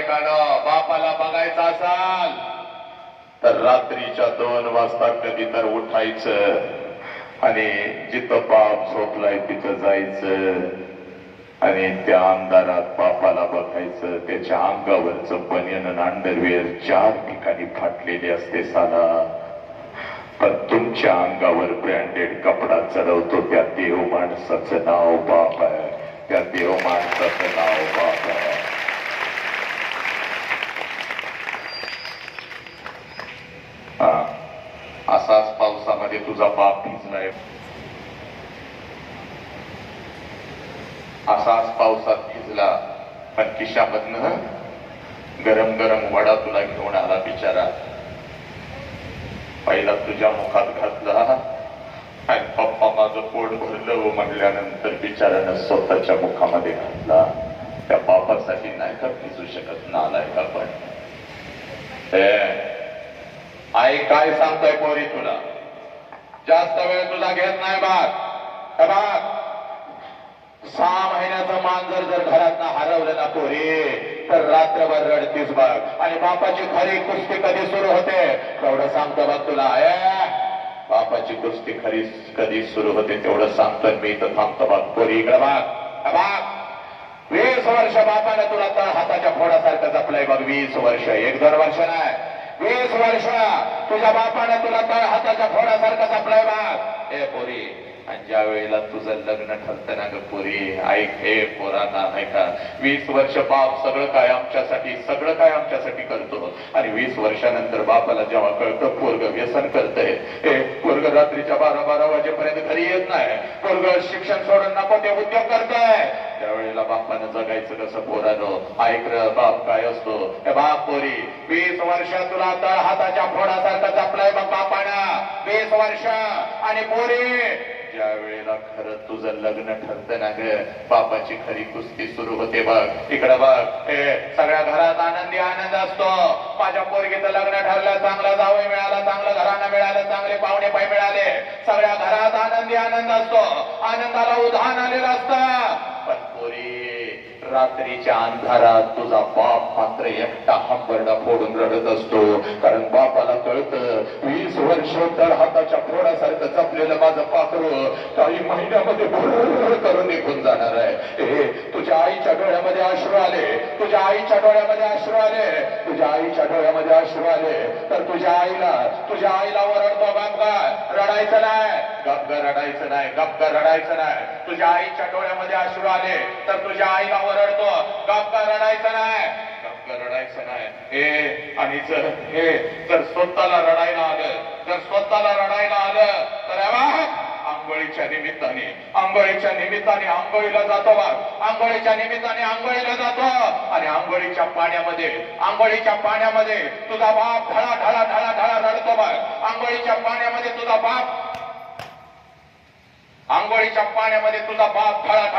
नालायकानं बापाला बघायचं असाल तर रात्रीच्या दोन वाजता कधी तर उठायचं आणि जिथं बाप झोपलाय तिथं जायचं आणि त्या अंधारात बापाला बघायचं. त्याच्या अंगावरचं बनियन अंडरवेअर चार ठिकाणी फाटलेले असते साधा पण तुमच्या अंगावर ब्रँडेड कपडा चढवतो त्या देव माणसाचं नाव बाप आहे. त्या देव माणसाचं नाव बाप आहे हा असाच पावसामध्ये तुझा बाप भिजलाय असाच पावसात भिजला पण खिशामधनं गरम गरम वडा तुला घेऊन आला बिचारा पहिला तुझ्या मुखात घातला आणि पप्पा माझं पोट भरलं म्हटल्यानंतर म्हणल्यानंतर बिचारानं स्वतःच्या मुखामध्ये घातला त्या बापासाठी नाही का भिजू शकत नालाय का पण आई काय सांगताय पोरी तुला जास्त वेळ तुला घेत नाही बाग बाग सहा महिन्याचं मांजर जर घरात हरवलं ना पोरी तर रात्रभर रडतीस बघ आणि बापाची खरी कुस्ती कधी सुरू होते? तेवढं सांगतो बघ तुला. ए बापाची कुस्ती खरी कधी सुरू होते तेवढं सांगतो मी तर थांबतो बघ. पोरी इकडे बाग बाग वीस वर्ष बापाने तुला तळ हाताच्या फोडासारखं जपलंय बघ. वीस वर्ष. एक दोन वर्ष नाही. वीस वर्ष तुझ्या बापाने तुला तळ हाताच्या फोडासारखा जपलंय बघ. ए पोरी. आणि ज्या वेळेला तुझं लग्न ठरतं ना ग पोरी ऐक हे पोरांना ऐका. वीस वर्ष बाप सगळं काय आमच्यासाठी सगळं काय आमच्यासाठी करतो. आणि वीस वर्षानंतर बापाला जेव्हा कळतं पोरग व्यसन करतंय हे पोरग रात्रीच्या बारा बारा वाजेपर्यंत घरी येत नाही. पोरग शिक्षण सोडून नको ते उद्योग करतंय. त्यावेळेला बापानं जगायचं कसं पोरानं? ऐक र बाप काय असतो? हे बाप पोरी वीस वर्ष तुला तळ हाताच्या फोडासारखं जपलाय बघ बापानं. वीस वर्ष. आणि पोरी ज्या वेळेला खरं तुझं लग्न ठरत ना ग. बापाची खरी कुस्ती सुरू होते बघ. इकडं बघ. हे सगळ्या घरात आनंदी आनंद असतो. माझ्या पोरगीचं लग्न ठरलं चांगला जावई मिळाला चांगलं घरांना मिळालं चांगले पाहुणे पाय मिळाले. सगळ्या घरात आनंदी आनंद असतो. आनंदाला उधाण आलेलं असतं. पण पोरी रात्रीच्या अंधारात तुझा बाप मात्र एकटा हंबरडा फोडून रडत असतो. कारण बापाला वीस हाताच्या फोडासारखं जपलेलं माझं पाखरू काही महिन्यामध्ये करून निघून जाणार आहे. हे तुझ्या आईच्या डोळ्यामध्ये अश्रू आले. तुझ्या आईच्या डोळ्यामध्ये अश्रू आले. तुझ्या आईच्या डोळ्यामध्ये अश्रू आले. तर तुझ्या आईला तुझ्या आईला ओरडतो बाबा रडायचं नाही. गप्प रडायचं नाही. गप्प रडायचं नाही. तुझ्या आईच्या डोळ्यामध्ये अश्रू आले. तर तुझ्या आईला ओरडतो. गप्प रडायचं नाही. गपगा रडायचं नाही. हे आणि जर हे जर स्वतःला रडायला आलं जर स्वतःला रडायला आलं तर आंघोळीच्या निमित्ताने आंघोळीच्या निमित्ताने आंघोळीला जातो बघ आंघोळीच्या निमित्ताने आंघोळीला जातो. आणि आंघोळीच्या पाण्यामध्ये आंघोळीच्या पाण्यामध्ये तुझा बाप ढळा ढळा ढळा ढळा रडतो बघ आंघोळीच्या पाण्यामध्ये तुझा बाप आंघोळीच्या पाण्यामध्ये तुझा बाप ढळा ढळा